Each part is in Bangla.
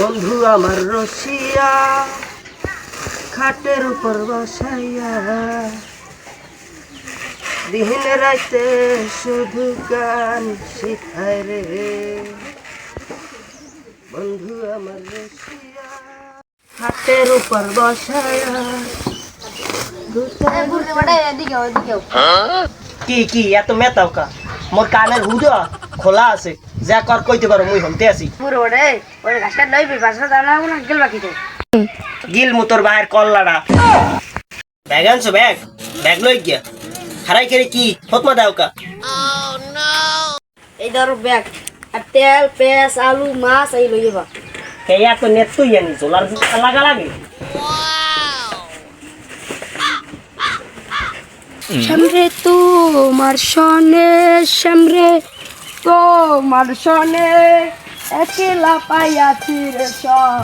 বন্ধু আমার রসিয়া খাটের উপর বসাইয়া। দিন রাইতে শুধু গান শিখায় রে। বন্ধু আমার রসিয়া খাটের উপর বসাইয়া। কি কি এত মেতাও কা? মোর কানের হুদা খোলা আছে। যা কর কইতে পারো মুই হমতে আছি। পুরো ওরে ওই গাছটা লইবি বাসা দানা না গেল বাকি তো। গিল মুতোর বাহের কল্লাড়া। ব্যাগ আনছো ব্যাগ? ব্যাগ লই গিয়া। হারাই করে কি ফতমা দাও কা? এই ধরো ব্যাগ। আর তেল পেঁয়াজ আলু মাছ এই লই যাবা কে এত নেট তুই আনি সোলার লাগা লাগে। সামরে তোমার সনে সামরে তোমার সনে একলা পাইয়াছি রে সব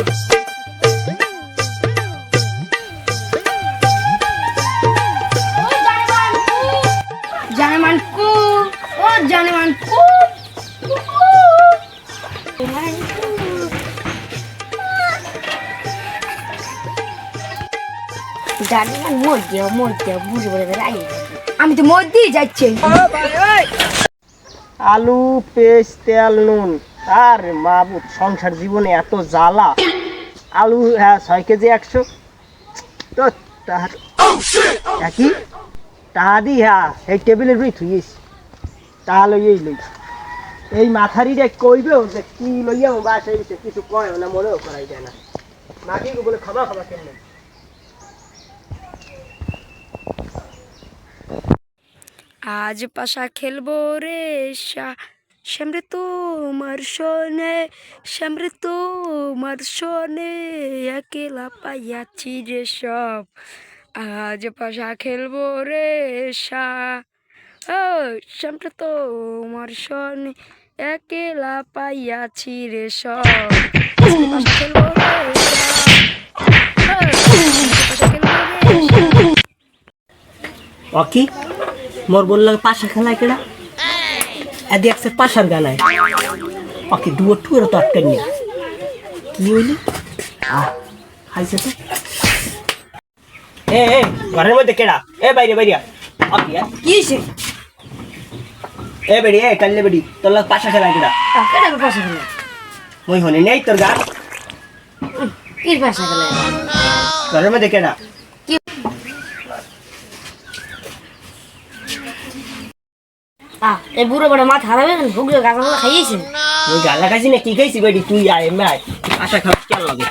জানেমান কু ও জানেমান কু জানেমান মধ্যে মধ্যে বুঝে বলে আমি তো মধ্যেই যাচ্ছি। আলু, পেস্ট, তেল, নুন। আর মাবুত সংসার জীবনে এত জ্বালা। আলু হ্যাঁ ছয় কেজি একশো। তো একই? তাহা হ্যাঁ এই টেবিলের রুই থুইস তাহা লই এই লই এই মাথারিটা কইবেও যে কি লইয়া বাস হইছে কিছু কয় না, মনেও করাই যায় না। মাকে বলে খাবা খাবা কেমন? আজ পাশা খেলব রে সা সামরে তোমার শোনে সামরে তোমার শোনে, একেলা পাইয়াছি রে সব। আজ পাশা খেলব রে সা, ও সামরে তোমার শোনে, একেলা পাইয়াছি রে সব। খেলব রে। অকি? মোর বললাম পাশা খেলায় কেডা? এদি একসে পাশার গানায়। অকি দুয়ো টুয়েরও তো আটকে নিয়ে কি হইলি? আহ খাইছে তো। এ এ ঘরের মধ্যে কেডা? এ বাইরে বাইরে অকি কি হয়েছে এ বেড়ি এ কাল্লে বেড়ি তোর লাগ পাশা খেলায় কেডা? কেডা পাশা খেলে মই হনে নেই তোর গান কি পাশা খেলে ঘরের মধ্যে কেডা? এই বুড়ো বড় মাথা হারাবে ভুগলে গাছ খাইয়েছে? ওই খাইছি না কি খাইছি বেড়ি তুই আয় এমনি আয়। খাওয়া কেন লাগে?